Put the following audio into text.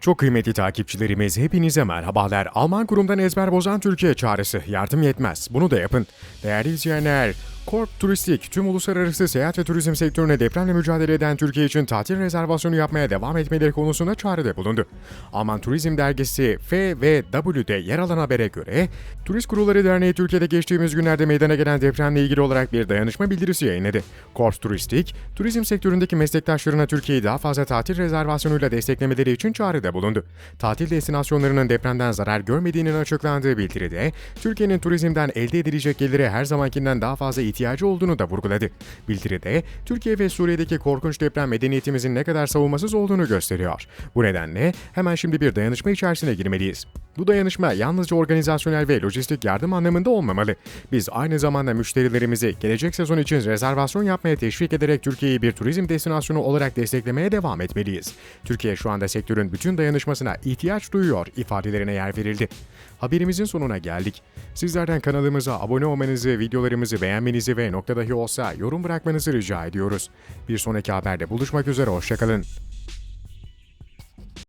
Çok kıymetli takipçilerimiz hepinize merhabalar. Alman kurumdan ezber bozan Türkiye çağrısı. Yardım yetmez. Bunu da yapın. Değerli izleyenler, Kork Turistik tüm uluslararası seyahat ve turizm sektörüne depremle mücadele eden Türkiye için tatil rezervasyonu yapmaya devam etmeleri konusunda çağrıda bulundu. Alman Turizm Dergisi FVW'de yer alan habere göre, Turist Kurulları Derneği Türkiye'de geçtiğimiz günlerde meydana gelen depremle ilgili olarak bir dayanışma bildirisi yayınladı. Kork Turistik, turizm sektöründeki meslektaşlarına Türkiye'yi daha fazla tatil rezervasyonuyla desteklemeleri için çağrıda bulundu. Tatil destinasyonlarının depremden zarar görmediğinin açıklandığı bildiride, Türkiye'nin turizmden elde edilecek gelire her zamankinden daha fazla ihtiyacı olduğunu da vurguladı. Bildiride, Türkiye ve Suriye'deki korkunç deprem medeniyetimizin ne kadar savunmasız olduğunu gösteriyor. Bu nedenle hemen şimdi bir dayanışma içerisine girmeliyiz. Bu dayanışma yalnızca organizasyonel ve lojistik yardım anlamında olmamalı. Biz aynı zamanda müşterilerimizi gelecek sezon için rezervasyon yapmaya teşvik ederek Türkiye'yi bir turizm destinasyonu olarak desteklemeye devam etmeliyiz. Türkiye şu anda sektörün bütün dayanışmasına ihtiyaç duyuyor ifadelerine yer verildi. Haberimizin sonuna geldik. Sizlerden kanalımıza abone olmanızı, videolarımızı beğenmenizi ve nokta dahi olsa yorum bırakmanızı rica ediyoruz. Bir sonraki haberde buluşmak üzere, hoşçakalın.